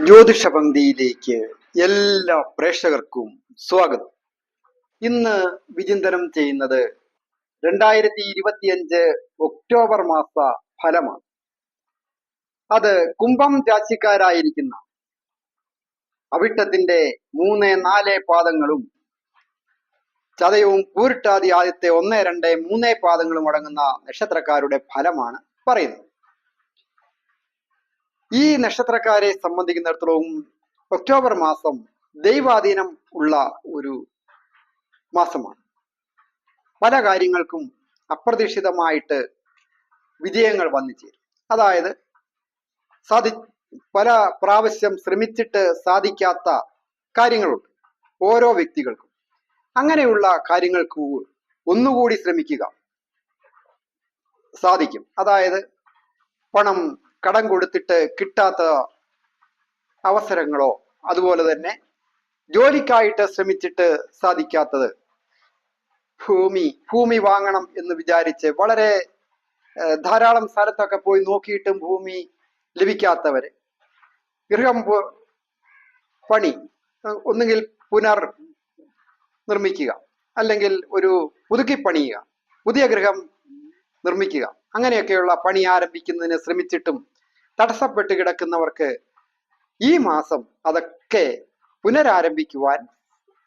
ജ്യോതിഷ പങ്ക്തിയിലേക്ക് എല്ലാ പ്രേക്ഷകർക്കും സ്വാഗതം. ഇന്ന് വിചിന്തനം ചെയ്യുന്നത് രണ്ടായിരത്തി ഇരുപത്തിയഞ്ച് ഒക്ടോബർ മാസ ഫലമാണ്. അത് കുംഭം രാശിക്കാരായിരിക്കുന്ന അവിട്ടത്തിന്റെ മൂന്ന് നാല് പാദങ്ങളും ചതയവും പൂരിട്ടാതി ആദ്യത്തെ ഒന്ന് രണ്ട് മൂന്ന് പാദങ്ങളും അടങ്ങുന്ന നക്ഷത്രക്കാരുടെ ഫലമാണ് പറയുന്നത്. ഈ നക്ഷത്രക്കാരെ സംബന്ധിക്കുന്നിടത്തോളം ഒക്ടോബർ മാസം ദൈവാധീനം ഉള്ള ഒരു മാസമാണ്. പല കാര്യങ്ങൾക്കും അപ്രതീക്ഷിതമായിട്ട് വിജയങ്ങൾ വന്നു ചേരും. അതായത് സാധി പല പ്രാവശ്യം ശ്രമിച്ചിട്ട് സാധിക്കാത്ത കാര്യങ്ങളുണ്ട് ഓരോ വ്യക്തികൾക്കും. അങ്ങനെയുള്ള കാര്യങ്ങൾക്ക് ഒന്നുകൂടി ശ്രമിക്കുക സാധിക്കും. അതായത് പണം കടം കൊടുത്തിട്ട് കിട്ടാത്ത അവസരങ്ങളോ അതുപോലെ തന്നെ ജോലിക്കായിട്ട് ശ്രമിച്ചിട്ട് സാധിക്കാത്തത് ഭൂമി ഭൂമി വാങ്ങണം എന്ന് വിചാരിച്ച് വളരെ ധാരാളം സ്ഥലത്തൊക്കെ പോയി നോക്കിയിട്ടും ഭൂമി ലഭിക്കാത്തവര്. ഗൃഹം പണി ഒന്നുകിൽ പുനർ നിർമ്മിക്കുക അല്ലെങ്കിൽ ഒരു പുതുക്കി പണിയുക പുതിയ ഗൃഹം നിർമ്മിക്കുക അങ്ങനെയൊക്കെയുള്ള പണി ആരംഭിക്കുന്നതിന് ശ്രമിച്ചിട്ടും തടസ്സപ്പെട്ട് കിടക്കുന്നവർക്ക് ഈ മാസം അതൊക്കെ പുനരാരംഭിക്കുവാൻ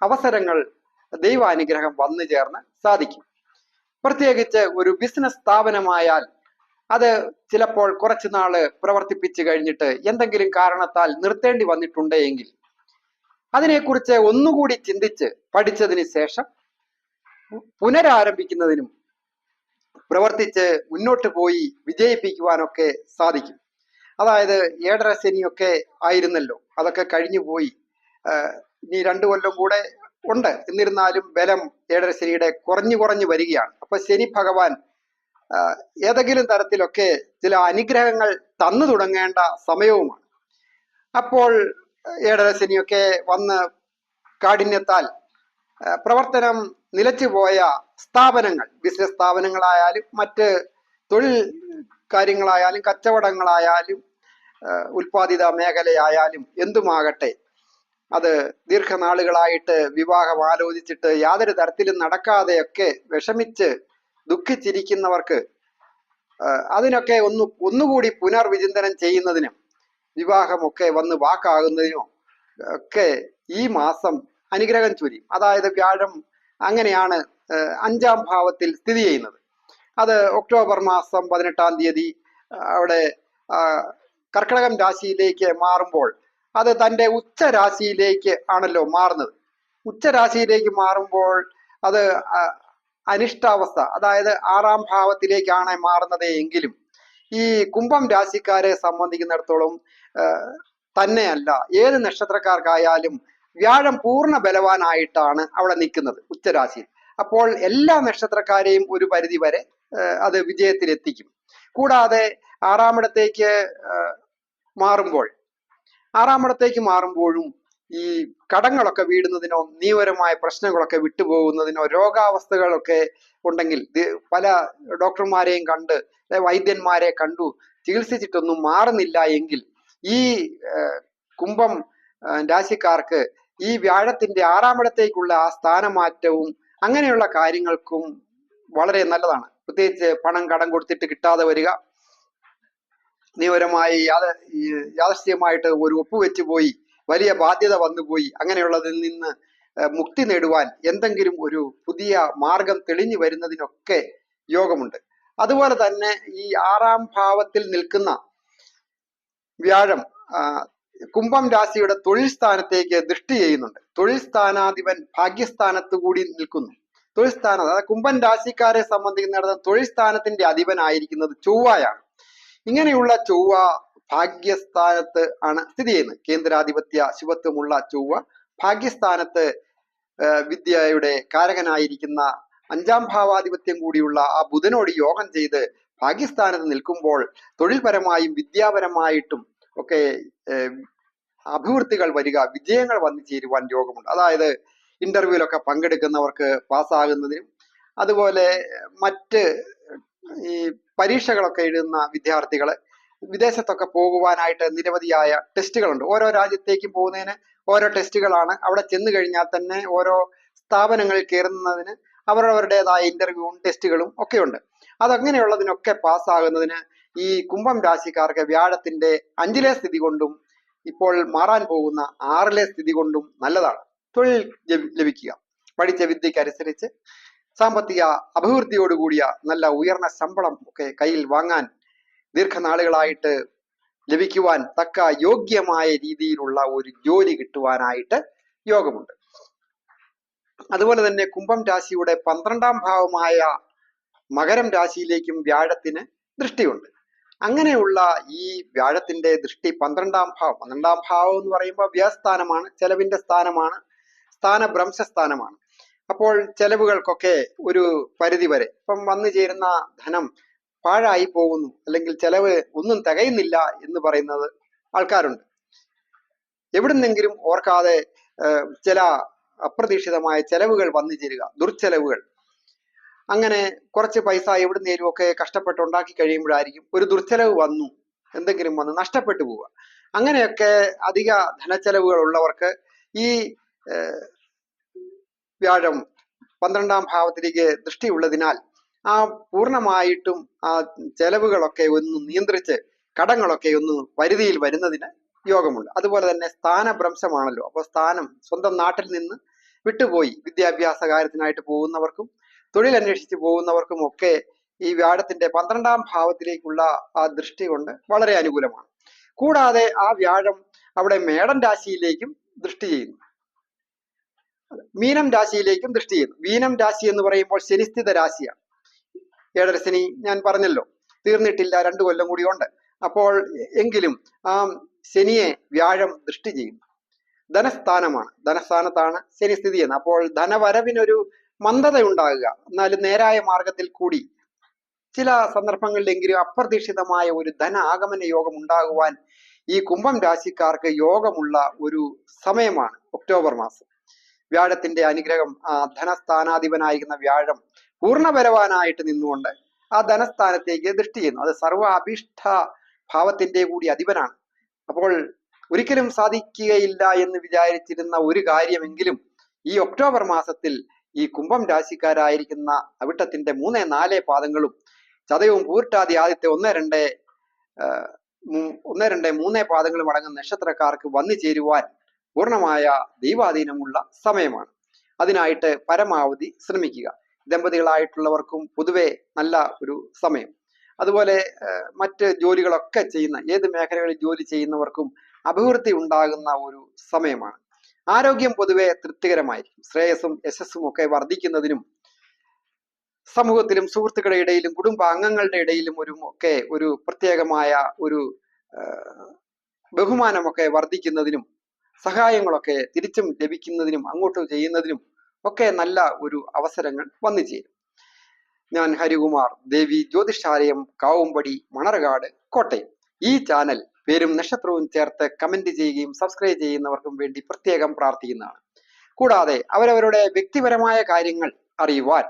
അവസരങ്ങൾ ദൈവാനുഗ്രഹം വന്നു ചേർന്ന് സാധിക്കും. പ്രത്യേകിച്ച് ഒരു ബിസിനസ് സ്ഥാപനമായാൽ അത് ചിലപ്പോൾ കുറച്ചു നാൾ പ്രവർത്തിപ്പിച്ചു കഴിഞ്ഞിട്ട് എന്തെങ്കിലും കാരണത്താൽ നിർത്തേണ്ടി വന്നിട്ടുണ്ടെങ്കിൽ അതിനെക്കുറിച്ച് ഒന്നുകൂടി ചിന്തിച്ച് പഠിച്ചതിന് ശേഷം പുനരാരംഭിക്കുന്നതിനും പ്രവർത്തിച്ച് മുന്നോട്ട് പോയി വിജയിപ്പിക്കുവാനൊക്കെ സാധിക്കും. അതായത് ഏഴര ശനിയൊക്കെ ആയിരുന്നല്ലോ. അതൊക്കെ കഴിഞ്ഞു പോയി. ഇനി രണ്ടു കൊല്ലം കൂടെ ഉണ്ട്. എന്നിരുന്നാലും ബലം ഏഴര ശനിയുടെ കുറഞ്ഞു കുറഞ്ഞു വരികയാണ്. അപ്പൊ ശനി ഭഗവാൻ ഏതെങ്കിലും തരത്തിലൊക്കെ ചില അനുഗ്രഹങ്ങൾ തന്നു തുടങ്ങേണ്ട സമയവുമാണ്. അപ്പോൾ ഏഴര ശനിയൊക്കെ വന്ന് കാഠിന്യത്താൽ പ്രവർത്തനം നിലച്ചുപോയ സ്ഥാപനങ്ങൾ ബിസിനസ് സ്ഥാപനങ്ങളായാലും മറ്റ് തൊഴിൽ കാര്യങ്ങളായാലും കച്ചവടങ്ങളായാലും ഉൽപാദിത മേഖലയായാലും എന്തുമാകട്ടെ അത് ദീർഘനാളുകളായിട്ട് വിവാഹം ആലോചിച്ചിട്ട് യാതൊരു തരത്തിലും നടക്കാതെയൊക്കെ വിഷമിച്ച് ദുഃഖിച്ചിരിക്കുന്നവർക്ക് അതിനൊക്കെ ഒന്ന് ഒന്നുകൂടി പുനർവിചിന്തനം ചെയ്യുന്നതിനും വിവാഹമൊക്കെ വന്ന് വാക്കാകുന്നതിനും ഒക്കെ ഈ മാസം അനുഗ്രഹം ചൊരിയും. അതായത് വ്യാഴം അങ്ങനെയാണ് അഞ്ചാം ഭാവത്തിൽ സ്ഥിതി ചെയ്യുന്നത്. അത് ഒക്ടോബർ മാസം പതിനെട്ടാം തീയതി അവിടെ കർക്കടകം രാശിയിലേക്ക് മാറുമ്പോൾ അത് തന്റെ ഉച്ച രാശിയിലേക്ക് ആണല്ലോ മാറുന്നത്. ഉച്ച രാശിയിലേക്ക് മാറുമ്പോൾ അത് അനിഷ്ടാവസ്ഥ അതായത് ആറാം ഭാവത്തിലേക്കാണ് മാറുന്നത് എങ്കിലും ഈ കുംഭം രാശിക്കാരെ സംബന്ധിക്കുന്നിടത്തോളം തന്നെയല്ല. ഏത് നക്ഷത്രക്കാർക്കായാലും വ്യാഴം പൂർണ ബലവാനായിട്ടാണ് അവിടെ നിൽക്കുന്നത് ഉച്ചരാശിയിൽ അപ്പോൾ എല്ലാ നക്ഷത്രക്കാരെയും ഒരു പരിധി വരെ അത് വിജയത്തിലെത്തിക്കും. കൂടാതെ ആറാമിടത്തേക്ക് മാറുമ്പോൾ ആറാമിടത്തേക്ക് മാറുമ്പോഴും ഈ കടങ്ങളൊക്കെ വീടുന്നതിനോ നിയമപരമായ പ്രശ്നങ്ങളൊക്കെ വിട്ടുപോകുന്നതിനോ രോഗാവസ്ഥകളൊക്കെ ഉണ്ടെങ്കിൽ പല ഡോക്ടർമാരെയും കണ്ട് വൈദ്യന്മാരെ കണ്ടു ചികിത്സിച്ചിട്ടൊന്നും മാറുന്നില്ല എങ്കിൽ ഈ കുംഭം രാശിക്കാർക്ക് ഈ വ്യാഴത്തിന്റെ ആറാമിടത്തേക്കുള്ള ആ സ്ഥാനമാറ്റവും അങ്ങനെയുള്ള കാര്യങ്ങൾക്കും വളരെ നല്ലതാണ്. പ്രത്യേകിച്ച് പണം കടം കൊടുത്തിട്ട് കിട്ടാതെ വരിക. നിയമപരമായി യാത യാദൃശ്യമായിട്ട് ഒരു ഒപ്പുവെച്ച് പോയി വലിയ ബാധ്യത വന്നുപോയി അങ്ങനെയുള്ളതിൽ നിന്ന് മുക്തി നേടുവാൻ എന്തെങ്കിലും ഒരു പുതിയ മാർഗം തെളിഞ്ഞു വരുന്നതിനൊക്കെ യോഗമുണ്ട്. അതുപോലെ തന്നെ ഈ ആറാം ഭാവത്തിൽ നിൽക്കുന്ന വ്യാഴം കുംഭം രാശിയുടെ തൊഴിൽ സ്ഥാനത്തേക്ക് ദൃഷ്ടി ചെയ്യുന്നുണ്ട്. തൊഴിൽ സ്ഥാനാധിപൻ ഭാഗ്യസ്ഥാനത്തു കൂടി നിൽക്കുന്നു. തൊഴിൽ സ്ഥാനം അതായത് കുംഭൻ രാശിക്കാരെ സംബന്ധിക്കുന്നിടത്ത് തൊഴിൽ സ്ഥാനത്തിന്റെ അധിപനായിരിക്കുന്നത് ചൊവ്വയാണ്. ഇങ്ങനെയുള്ള ചൊവ്വ ഭാഗ്യസ്ഥാനത്ത് ആണ് സ്ഥിതി ചെയ്യുന്നത്. കേന്ദ്രാധിപത്യ ശുഭത്വമുള്ള ചൊവ്വ ഭാഗ്യസ്ഥാനത്ത് വിദ്യയുടെ കാരകനായിരിക്കുന്ന അഞ്ചാം ഭാവാധിപത്യം കൂടിയുള്ള ആ ബുധനോട് യോഗം ചെയ്ത് ഭാഗ്യസ്ഥാനത്ത് നിൽക്കുമ്പോൾ തൊഴിൽപരമായും വിദ്യാപരമായിട്ടും ഒക്കെ അഭിവൃദ്ധികൾ വരിക വിജയങ്ങൾ വന്നു ചേരുവാൻ യോഗമുണ്ട് അതായത് ഇന്റർവ്യൂലൊക്കെ പങ്കെടുക്കുന്നവർക്ക് പാസ്സാകുന്നതിനും അതുപോലെ മറ്റ് ഈ പരീക്ഷകളൊക്കെ എഴുതുന്ന വിദ്യാർത്ഥികൾ വിദേശത്തൊക്കെ പോകുവാനായിട്ട് നിരവധിയായ ടെസ്റ്റുകളുണ്ട്. ഓരോ രാജ്യത്തേക്കും പോകുന്നതിന് ഓരോ ടെസ്റ്റുകളാണ്. അവിടെ ചെന്ന് കഴിഞ്ഞാൽ തന്നെ ഓരോ സ്ഥാപനങ്ങളിൽ കയറുന്നതിന് അവരവരുടേതായ ഇന്റർവ്യൂവും ടെസ്റ്റുകളും ഒക്കെ ഒക്കെയുണ്ട്. അതങ്ങനെയുള്ളതിനൊക്കെ പാസ്സാകുന്നതിന് ഈ കുംഭം രാശിക്കാർക്ക് വ്യാഴത്തിന്റെ അഞ്ചിലെ സ്ഥിതി കൊണ്ടും ഇപ്പോൾ മാറാൻ പോകുന്ന ആറിലെ സ്ഥിതി കൊണ്ടും നല്ലതാണ്. തൊഴിൽ ലഭിക്കുക. പഠിച്ച വിദ്യയ്ക്കനുസരിച്ച് സാമ്പത്തിക അഭിവൃദ്ധിയോടുകൂടിയ നല്ല ഉയർന്ന ശമ്പളം ഒക്കെ കയ്യിൽ വാങ്ങാൻ ദീർഘനാളുകളായിട്ട് ലഭിക്കുവാൻ തക്ക യോഗ്യമായ രീതിയിലുള്ള ഒരു ജോലി കിട്ടുവാനായിട്ട് യോഗമുണ്ട്. അതുപോലെ തന്നെ കുംഭം രാശിയുടെ പന്ത്രണ്ടാം ഭാവമായ മകരം രാശിയിലേക്കും വ്യാഴത്തിന് ദൃഷ്ടിയുണ്ട്. അങ്ങനെയുള്ള ഈ വ്യാഴത്തിന്റെ ദൃഷ്ടി പന്ത്രണ്ടാം ഭാവം പന്ത്രണ്ടാം ഭാവം എന്ന് പറയുമ്പോൾ വ്യയസ്ഥാനമാണ് ചെലവിന്റെ സ്ഥാനമാണ് സ്ഥാനഭ്രംശ സ്ഥാനമാണ് അപ്പോൾ ചെലവുകൾക്കൊക്കെ ഒരു പരിധി വരെ. ഇപ്പം വന്നു ചേരുന്ന ധനം പാഴായി പോകുന്നു. അല്ലെങ്കിൽ ചെലവ് ഒന്നും തികയുന്നില്ല എന്ന് പറയുന്നത് ആൾക്കാരുണ്ട്. എവിടുന്നെങ്കിലും ഓർക്കാതെ ചില അപ്രതീക്ഷിതമായ ചെലവുകൾ വന്നു ചേരുക. ദുർച്ചെലവുകൾ. അങ്ങനെ കുറച്ച് പൈസ എവിടുന്നേലും ഒക്കെ കഷ്ടപ്പെട്ട് ഉണ്ടാക്കി കഴിയുമ്പോഴായിരിക്കും ഒരു ദുർച്ചെലവ് വന്നു. എന്തെങ്കിലും വന്ന് നഷ്ടപ്പെട്ടു പോവുക. അങ്ങനെയൊക്കെ അധിക ധനച്ചെലവുകൾ ഉള്ളവർക്ക് ഈ വ്യാഴം പന്ത്രണ്ടാം ഭാവത്തിലേക്ക് ദൃഷ്ടിയുള്ളതിനാൽ ആ പൂർണമായിട്ടും ആ ചെലവുകളൊക്കെ ഒന്ന് നിയന്ത്രിച്ച് കടങ്ങളൊക്കെ ഒന്ന് പരിധിയിൽ വരുന്നതിന് യോഗമുണ്ട്. അതുപോലെ തന്നെ സ്ഥാനഭ്രംശമാണല്ലോ. അപ്പോൾ സ്ഥാനം സ്വന്തം നാട്ടിൽ നിന്ന് വിട്ടുപോയി. വിദ്യാഭ്യാസ കാര്യത്തിനായിട്ട് പോകുന്നവർക്കും തൊഴിൽ അന്വേഷിച്ച് പോകുന്നവർക്കും ഒക്കെ ഈ വ്യാഴത്തിന്റെ പന്ത്രണ്ടാം ഭാവത്തിലേക്കുള്ള ആ ദൃഷ്ടി കൊണ്ട് വളരെ അനുകൂലമാണ്. കൂടാതെ ആ വ്യാഴം അവിടെ മേടം രാശിയിലേക്കും ദൃഷ്ടി ചെയ്യുന്നു. മീനം രാശിയിലേക്കും ദൃഷ്ടി ചെയ്യുന്നു. മീനം രാശി എന്ന് പറയുമ്പോൾ ശനിസ്ഥിത രാശിയാണ്. ഏഴര ശനി ഞാൻ പറഞ്ഞല്ലോ തീർന്നിട്ടില്ല രണ്ടു കൊല്ലം കൂടി ഉണ്ട്. അപ്പോൾ എങ്കിലും ആ ശനിയെ വ്യാഴം ദൃഷ്ടി ചെയ്യുന്നു. ധനസ്ഥാനമാണ്. ധനസ്ഥാനത്താണ് ശനി സ്ഥിതി ചെയ്യുന്നത്. അപ്പോൾ ധനവരവിനൊരു മന്ദത ഉണ്ടാകുക. എന്നാലും നേരായ മാർഗത്തിൽ കൂടി ചില സന്ദർഭങ്ങളിലെങ്കിലും അപ്രതീക്ഷിതമായ ഒരു ധന ആഗമന യോഗം ഉണ്ടാകുവാൻ ഈ കുംഭം രാശിക്കാർക്ക് യോഗമുള്ള ഒരു സമയമാണ് ഒക്ടോബർ മാസം. വ്യാഴത്തിന്റെ അനുഗ്രഹം ആ ധനസ്ഥാനാധിപനായിരിക്കുന്ന വ്യാഴം പൂർണപരവാനായിട്ട് നിന്നുകൊണ്ട് ആ ധനസ്ഥാനത്തേക്ക് ദൃഷ്ടി ചെയ്യുന്നു. അത് സർവ അഭീഷ്ട ഭാവത്തിന്റെ കൂടി അധിപനാണ്. അപ്പോൾ ഒരിക്കലും സാധിക്കുകയില്ല എന്ന് വിചാരിച്ചിരുന്ന ഒരു കാര്യമെങ്കിലും ഈ ഒക്ടോബർ മാസത്തിൽ ഈ കുംഭം രാശിക്കാരായിരിക്കുന്ന അവിട്ടത്തിന്റെ മൂന്ന് നാല് പാദങ്ങളും ചതയവും പൂർട്ടാതി ആദ്യത്തെ ഒന്ന് രണ്ട് ഒന്ന് രണ്ട് മൂന്ന് പാദങ്ങളും അടങ്ങുന്ന നക്ഷത്രക്കാർക്ക് വന്നു ചേരുവാൻ പൂർണമായ ദൈവാധീനമുള്ള സമയമാണ്. അതിനായിട്ട് പരമാവധി ശ്രമിക്കുക. ദമ്പതികളായിട്ടുള്ളവർക്കും പൊതുവെ നല്ല ഒരു സമയം. അതുപോലെ മറ്റ് ജോലികളൊക്കെ ചെയ്യുന്ന ഏത് മേഖലകളിൽ ജോലി ചെയ്യുന്നവർക്കും അഭിവൃദ്ധി ഉണ്ടാകുന്ന ഒരു സമയമാണ്. ആരോഗ്യം പൊതുവെ തൃപ്തികരമായിരിക്കും. ശ്രേയസ്സും യശസ്സും ഒക്കെ വർദ്ധിക്കുന്നതിനും സമൂഹത്തിലും സുഹൃത്തുക്കളുടെ ഇടയിലും കുടുംബാംഗങ്ങളുടെ ഇടയിലും ഒരു ഒക്കെ ഒരു പ്രത്യേകമായ ഒരു ബഹുമാനമൊക്കെ വർദ്ധിക്കുന്നതിനും സഹായങ്ങളൊക്കെ തിരിച്ചും ലഭിക്കുന്നതിനും അങ്ങോട്ട് ചെയ്യുന്നതിനും ഒക്കെ നല്ല ഒരു അവസരങ്ങൾ വന്നു ചേരും ഞാൻ ഹരികുമാർ ദേവി ജ്യോതിഷാലയം കാവുംപടി മണർകാട് കോട്ടയം. ഈ ചാനൽ പേരും നക്ഷത്രവും ചേർത്ത് കമന്റ് ചെയ്യുകയും സബ്സ്ക്രൈബ് ചെയ്യുന്നവർക്കും വേണ്ടി പ്രത്യേകം പ്രാർത്ഥിക്കുന്നതാണ്. കൂടാതെ അവരവരുടെ വ്യക്തിപരമായ കാര്യങ്ങൾ അറിയുവാൻ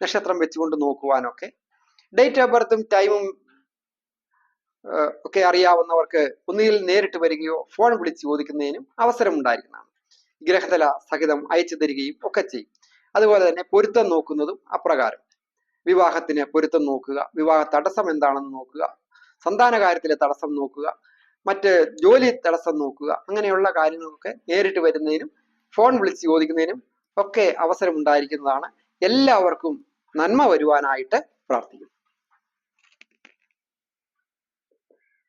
നക്ഷത്രം വെച്ചുകൊണ്ട് നോക്കുവാനൊക്കെ ഡേറ്റ് ഓഫ് ബർത്തും ടൈമും ഒക്കെ അറിയാവുന്നവർക്ക് ഒന്നുകിൽ നേരിട്ട് വരികയോ ഫോൺ വിളിച്ച് ചോദിക്കുന്നതിനും അവസരം ഉണ്ടായിരിക്കുന്നതാണ് ഗ്രഹതല സഹിതം അയച്ചു തരികയും ഒക്കെ ചെയ്യും. അതുപോലെ തന്നെ പൊരുത്തം നോക്കുന്നതും അപ്രകാരം. വിവാഹത്തിന് പൊരുത്തം നോക്കുക വിവാഹ തടസ്സം എന്താണെന്ന് നോക്കുക സന്താന കാര്യത്തിലെ തടസ്സം നോക്കുക മറ്റ് ജോലി തടസ്സം നോക്കുക അങ്ങനെയുള്ള കാര്യങ്ങളൊക്കെ നേരിട്ട് വരുന്നതിനും ഫോൺ വിളിച്ച് ചോദിക്കുന്നതിനും ഒക്കെ അവസരം ഉണ്ടായിരിക്കുന്നതാണ് എല്ലാവർക്കും നന്മ വരുവാനായിട്ട് പ്രാർത്ഥിക്കുന്നു.